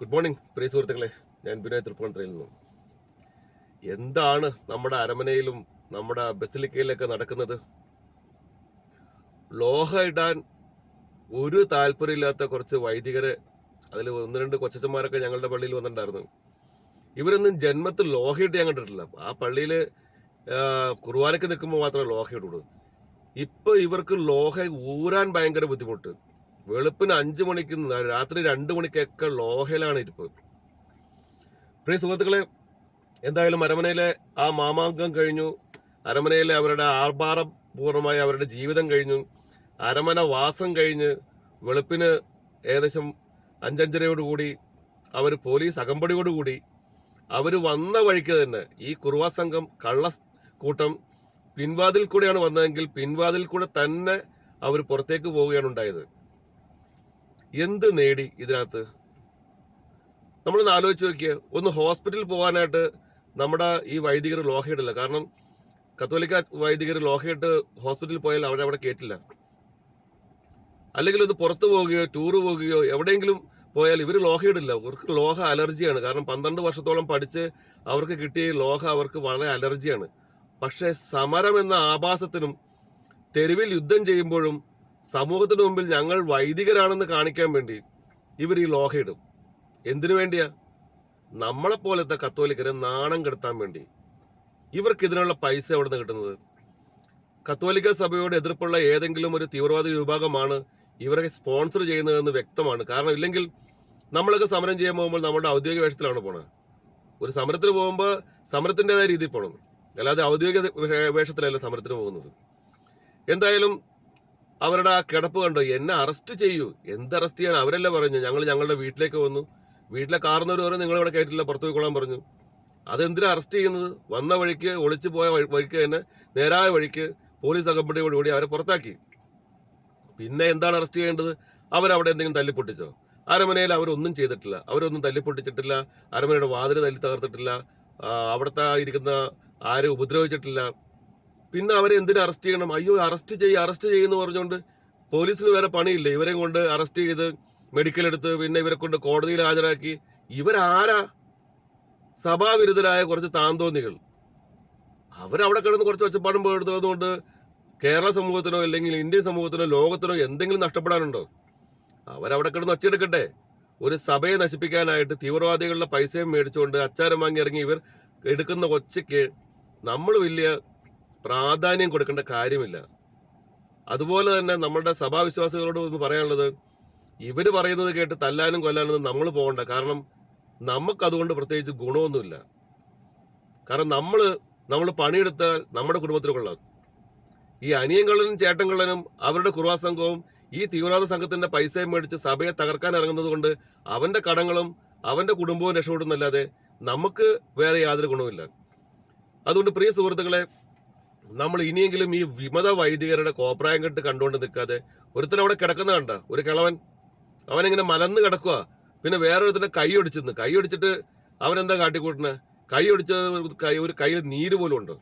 Good morning പ്രിയ സുഹൃത്തുക്കളെ. ഞാൻ ബിനോയ് തൃപ്പൂണിത്തറയിൽ നിന്നും. എന്താണ് നമ്മുടെ അരമനയിലും നമ്മുടെ ബസിലിക്കയിലൊക്കെ നടക്കുന്നത്? ലോഹ ഇടാൻ ഒരു താല്പര്യമില്ലാത്ത കുറച്ച് വൈദികരെ അതിൽ ഒന്ന് രണ്ട് കൊച്ചച്ചന്മാരൊക്കെ ഞങ്ങളുടെ പള്ളിയിൽ വന്നിട്ടുണ്ടായിരുന്നു. ഇവരൊന്നും ജന്മത്തിൽ ലോഹയിട്ട് ഞാൻ കണ്ടിട്ടില്ല. ആ പള്ളിയിൽ കുർബാനയ്ക്ക് നിൽക്കുമ്പോൾ മാത്രമേ ലോഹ ഇടുള്ളൂ. ഇപ്പൊ ഇവർക്ക് ലോഹ ഊരാൻ ഭയങ്കര ബുദ്ധിമുട്ട്. വെളുപ്പിന് അഞ്ചു മണിക്ക് രാത്രി രണ്ടു മണിക്കൊക്കെ ലോഹയിലാണ് ഇരിപ്പ്. പ്രിയ സുഹൃത്തുക്കളെ എന്തായാലും അരമനയിലെ ആ മാമാങ്കം കഴിഞ്ഞു. അരമനയിലെ അവരുടെ ആർഭാരപൂർവമായ അവരുടെ ജീവിതം കഴിഞ്ഞു. അരമന വാസം കഴിഞ്ഞ് വെളുപ്പിന് ഏകദേശം അഞ്ചഞ്ചരയോടുകൂടി അവർ പോലീസ് അകമ്പടിയോടുകൂടി അവർ വന്ന വഴിക്ക് തന്നെ ഈ കുറുവാ സംഘം കള്ള കൂട്ടം പിൻവാതിൽ കൂടെയാണ് വന്നതെങ്കിൽ പിൻവാതിൽ കൂടെ തന്നെ അവർ പുറത്തേക്ക് പോവുകയാണ് ഉണ്ടായത്. എന്ത് നേടി ഇതിനകത്ത്? നമ്മളൊന്ന് ആലോചിച്ച് നോക്കിയ ഒന്ന് ഹോസ്പിറ്റലിൽ പോകാനായിട്ട് നമ്മുടെ ഈ വൈദികർ ലോഹയിടില്ല. കാരണം കത്തോലിക്ക വൈദികർ ലോഹയിട്ട് ഹോസ്പിറ്റലിൽ പോയാൽ അവരെ അവിടെ കയറ്റില്ല അല്ലെങ്കിൽ ഇത് പുറത്തു പോവുകയോ ടൂറ് പോവുകയോ എവിടെയെങ്കിലും പോയാൽ ഇവർ ലോഹയിടില്ല. അവർക്ക് ലോഹ അലർജിയാണ്. കാരണം പന്ത്രണ്ട് വർഷത്തോളം പഠിച്ച് അവർക്ക് കിട്ടിയ ലോഹ അവർക്ക് വളരെ അലർജിയാണ്. പക്ഷേ സമരം എന്ന ആഭാസത്തിനും തെരുവിൽ യുദ്ധം ചെയ്യുമ്പോഴും സമൂഹത്തിന് മുമ്പിൽ ഞങ്ങൾ വൈദികരാണെന്ന് കാണിക്കാൻ വേണ്ടി ഇവർ ഈ ലോഹയിടും എന്തിനു വേണ്ടിയാ? നമ്മളെപ്പോലത്തെ കത്തോലിക്കരെ നാണം കെടുത്താൻ വേണ്ടി. ഇവർക്ക് ഇതിനുള്ള പൈസ എവിടെ നിന്ന് കിട്ടുന്നത്? കത്തോലിക്ക സഭയോട് എതിർപ്പുള്ള ഏതെങ്കിലും ഒരു തീവ്രവാദി വിഭാഗമാണ് ഇവരെ സ്പോൺസർ ചെയ്യുന്നതെന്ന് വ്യക്തമാണ്. കാരണം ഇല്ലെങ്കിൽ നമ്മളൊക്കെ സമരം ചെയ്യാൻ പോകുമ്പോൾ നമ്മുടെ ഔദ്യോഗിക വേഷത്തിലാണ് പോണത് ഒരു സമരത്തിന് പോകുമ്പോൾ സമരത്തിന്റെതായ രീതിയിൽ പോകണം അല്ലാതെ ഔദ്യോഗിക വേഷത്തിലല്ല സമരത്തിന് പോകുന്നത്. എന്തായാലും അവരുടെ ആ കിടപ്പ് കണ്ടോ? എന്നെ അറസ്റ്റ് ചെയ്യൂ. എന്ത് അറസ്റ്റ് ചെയ്യാൻ അവരല്ലേ പറഞ്ഞു ഞങ്ങൾ ഞങ്ങളുടെ വീട്ടിലേക്ക് വന്നു. വീട്ടിലെ കാർന്നവർ വരെ നിങ്ങൾ ഇവിടെ കയറ്റില്ല പുറത്തു പോയിക്കൊള്ളാൻ പറഞ്ഞു. അതെന്തിനാ അറസ്റ്റ് ചെയ്യുന്നത്? വന്ന വഴിക്ക് ഒളിച്ചു പോയ വഴിക്ക് തന്നെ നേരായ വഴിക്ക് പോലീസ് അകമ്പടിയോട് കൂടി അവരെ പുറത്താക്കി. പിന്നെ എന്താണ് അറസ്റ്റ് ചെയ്യേണ്ടത്? അവരവിടെ എന്തെങ്കിലും തല്ലിപ്പൊട്ടിച്ചോ? അരമനയിൽ അവരൊന്നും ചെയ്തിട്ടില്ല. അവരൊന്നും തല്ലിപ്പൊട്ടിച്ചിട്ടില്ല. അരമനയുടെ വാതിൽ തല്ലി തകർത്തിട്ടില്ല. അവിടുത്തെ ഇരിക്കുന്ന ആരും ഉപദ്രവിച്ചിട്ടില്ല. പിന്നെ അവരെ എന്തിനു അറസ്റ്റ് ചെയ്യണം? അയ്യോ അറസ്റ്റ് ചെയ്യ അറസ്റ്റ് ചെയ്യുന്നു പറഞ്ഞുകൊണ്ട് പോലീസിന് വേറെ പണിയില്ല? ഇവരെ കൊണ്ട് അറസ്റ്റ് ചെയ്ത് മെഡിക്കൽ എടുത്ത് പിന്നെ ഇവരെ കൊണ്ട് കോടതിയിൽ ഹാജരാക്കി. ഇവരാരാ? സഭാവിരുദ്ധരായ കുറച്ച് താന്തോന്നികൾ. അവരവിടെ കിടന്ന് കുറച്ച് ഒച്ചപ്പാടും പോയെടുത്തതുകൊണ്ട് കേരള സമൂഹത്തിനോ അല്ലെങ്കിൽ ഇന്ത്യൻ സമൂഹത്തിനോ ലോകത്തിനോ എന്തെങ്കിലും നഷ്ടപ്പെടാനുണ്ടോ? അവരവിടെ കിടന്ന് ഒച്ചയെടുക്കട്ടെ. ഒരു സഭയെ നശിപ്പിക്കാനായിട്ട് തീവ്രവാദികളുടെ പൈസയും മേടിച്ചുകൊണ്ട് അച്ചാരം വാങ്ങി ഇറങ്ങി ഇവർ എടുക്കുന്ന ഒച്ചയ്ക്ക് നമ്മൾ വലിയ പ്രാധാന്യം കൊടുക്കേണ്ട കാര്യമില്ല. അതുപോലെ തന്നെ നമ്മുടെ സഭാവിശ്വാസികളോട് ഒന്ന് പറയാനുള്ളത് ഇവർ പറയുന്നത് കേട്ട് തല്ലാനും കൊല്ലാനും നമ്മൾ പോകണ്ട. കാരണം നമുക്ക് അതുകൊണ്ട് പ്രത്യേകിച്ച് ഗുണമൊന്നുമില്ല. കാരണം നമ്മൾ നമ്മൾ പണിയെടുത്താൽ നമ്മുടെ കുടുംബത്തിൽ കൊള്ളാം. ഈ അനിയൻ കള്ളനും അവരുടെ കുറുവാ സംഘവും ഈ തീവ്രവാദ സംഘത്തിന്റെ പൈസയും മേടിച്ച് സഭയെ തകർക്കാൻ ഇറങ്ങുന്നത് കൊണ്ട് അവന്റെ കടങ്ങളും അവന്റെ കുടുംബവും രക്ഷപ്പെടുന്നല്ലാതെ നമുക്ക് വേറെ യാതൊരു ഗുണവുമില്ല. അതുകൊണ്ട് പ്രിയ സുഹൃത്തുക്കളെ നമ്മൾ ഇനിയെങ്കിലും ഈ വിമത വൈദികരുടെ കോപ്രായം കെട്ട് കണ്ടുകൊണ്ട് നിൽക്കാതെ ഒരുത്തൻ അവിടെ കിടക്കുന്ന കണ്ട? ഒരു കിളവൻ. അവനിങ്ങനെ മലന്ന് കിടക്കുക പിന്നെ വേറൊരുത്തനെ കൈ ഒടിച്ചിരുന്നു കൈ ഒടിച്ചിട്ട് അവനെന്താ കാട്ടിക്കൂട്ടിനെ കൈ ഒടിച്ച കൈ ഒരു കയ്യിൽ നീര് പോലും ഉണ്ട്.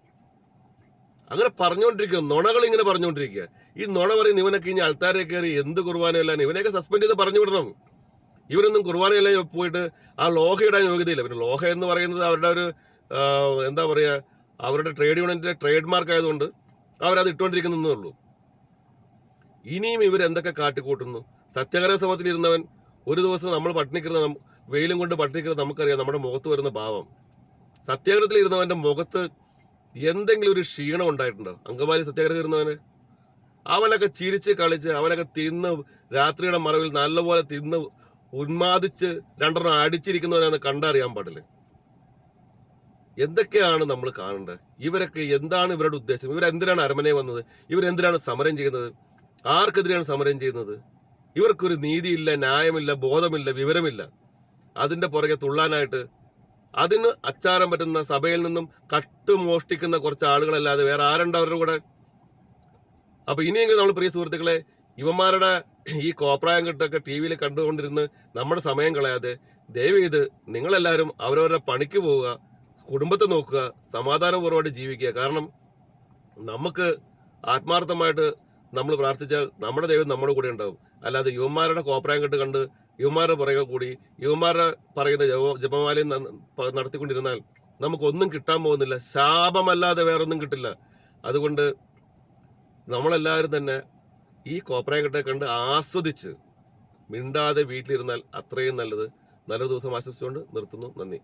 അങ്ങനെ പറഞ്ഞുകൊണ്ടിരിക്കുക നുണകൾ ഇങ്ങനെ പറഞ്ഞുകൊണ്ടിരിക്കുക ഈ നുണ പറയുന്ന ഇവനൊക്കെ ഇനി അൾത്താരെ കയറി എന്ത് കുർബാനയല്ല ഇവനെയൊക്കെ സസ്പെൻഡ് ചെയ്ത് പറഞ്ഞു വിടണം. ഇവനൊന്നും കുർബാനയല്ലേ പോയിട്ട് ആ ലോഹ യോഗ്യതയില്ല. പിന്നെ ലോഹ എന്ന് പറയുന്നത് അവരുടെ ഒരു എന്താ പറയാ അവരുടെ ട്രേഡ് യൂണിയന്റെ ട്രേഡ് മാർക്ക് ആയതുകൊണ്ട് അവരത് ഇട്ടുകൊണ്ടിരിക്കുന്നേ ഉള്ളൂ. ഇനിയും ഇവരെന്തൊക്കെ കാട്ടിക്കൂട്ടുന്നു? സത്യാഗ്രഹ സമരത്തിൽ ഇരുന്നവൻ ഒരു ദിവസം നമ്മൾ പട്ടിണിക്കുന്ന വെയിലും കൊണ്ട് പട്ടിണിക്കുന്ന നമുക്കറിയാം നമ്മുടെ മുഖത്ത് വരുന്ന ഭാവം. സത്യാഗ്രഹത്തിൽ ഇരുന്നവന്റെ മുഖത്ത് എന്തെങ്കിലും ഒരു ക്ഷീണം ഉണ്ടായിട്ടുണ്ടോ? അങ്കമാലി സത്യാഗ്രഹം ഇരുന്നവന്? അവനൊക്കെ ചിരിച്ച് കളിച്ച് അവനൊക്കെ തിന്ന് രാത്രിയുടെ മറവിൽ നല്ലപോലെ തിന്ന് ഉന്മാദിച്ച് രണ്ടെണ്ണം അടിച്ചിരിക്കുന്നവനാന്ന് കണ്ടറിയാൻ പാടില്ല. എന്തൊക്കെയാണ് നമ്മൾ കാണേണ്ടത്? ഇവരൊക്കെ എന്താണ് ഇവരുടെ ഉദ്ദേശം? ഇവരെന്തിനാണ് അരമനെ വന്നത്? ഇവരെന്തിനാണ് സമരം ചെയ്യുന്നത്? ആർക്കെതിരെയാണ് സമരം ചെയ്യുന്നത്? ഇവർക്കൊരു നീതിയില്ല ന്യായമില്ല ബോധമില്ല വിവരമില്ല. അതിന്റെ പുറകെ തുള്ളാനായിട്ട് അതിന് അച്ചാരം പറ്റുന്ന സഭയിൽ നിന്നും കട്ട് മോഷ്ടിക്കുന്ന കുറച്ച് ആളുകളല്ലാതെ വേറെ ആരുണ്ട് അവരുടെ കൂടെ? അപ്പൊ ഇനിയെങ്കിലും നമ്മൾ പ്രിയ സുഹൃത്തുക്കളെ ഇവന്മാരുടെ ഈ കോപ്രായം കെട്ടൊക്കെ ടി വിയിൽ കണ്ടുകൊണ്ടിരുന്ന് നമ്മുടെ സമയം കളയാതെ ദയവ് ചെയ്ത് നിങ്ങളെല്ലാവരും അവരവരുടെ പണിക്ക് പോവുക. കുടുംബത്തെ നോക്കുക സമാധാനപൂർവമായിട്ട് ജീവിക്കുക. കാരണം നമുക്ക് ആത്മാർത്ഥമായിട്ട് നമ്മൾ പ്രാർത്ഥിച്ചാൽ നമ്മുടെ ദൈവം നമ്മുടെ കൂടെ ഉണ്ടാവും. അല്ലാതെ യുവന്മാരുടെ കോപ്രായം കെട്ട് കണ്ട് യുവന്മാരുടെ പുറകെ കൂടി യുവന്മാരുടെ പറയുന്ന ജപ- ജപമാലയും നടത്തിക്കൊണ്ടിരുന്നാൽ നമുക്കൊന്നും കിട്ടാൻ പോകുന്നില്ല. ശാപമല്ലാതെ വേറൊന്നും കിട്ടില്ല. അതുകൊണ്ട് നമ്മളെല്ലാവരും തന്നെ ഈ കോപ്രായഘട്ടെ കണ്ട് ആസ്വദിച്ച് മിണ്ടാതെ വീട്ടിലിരുന്നാൽ അത്രയും നല്ലത്. നല്ലൊരു ദിവസം ആശംസിച്ചുകൊണ്ട് നിർത്തുന്നു. നന്ദി.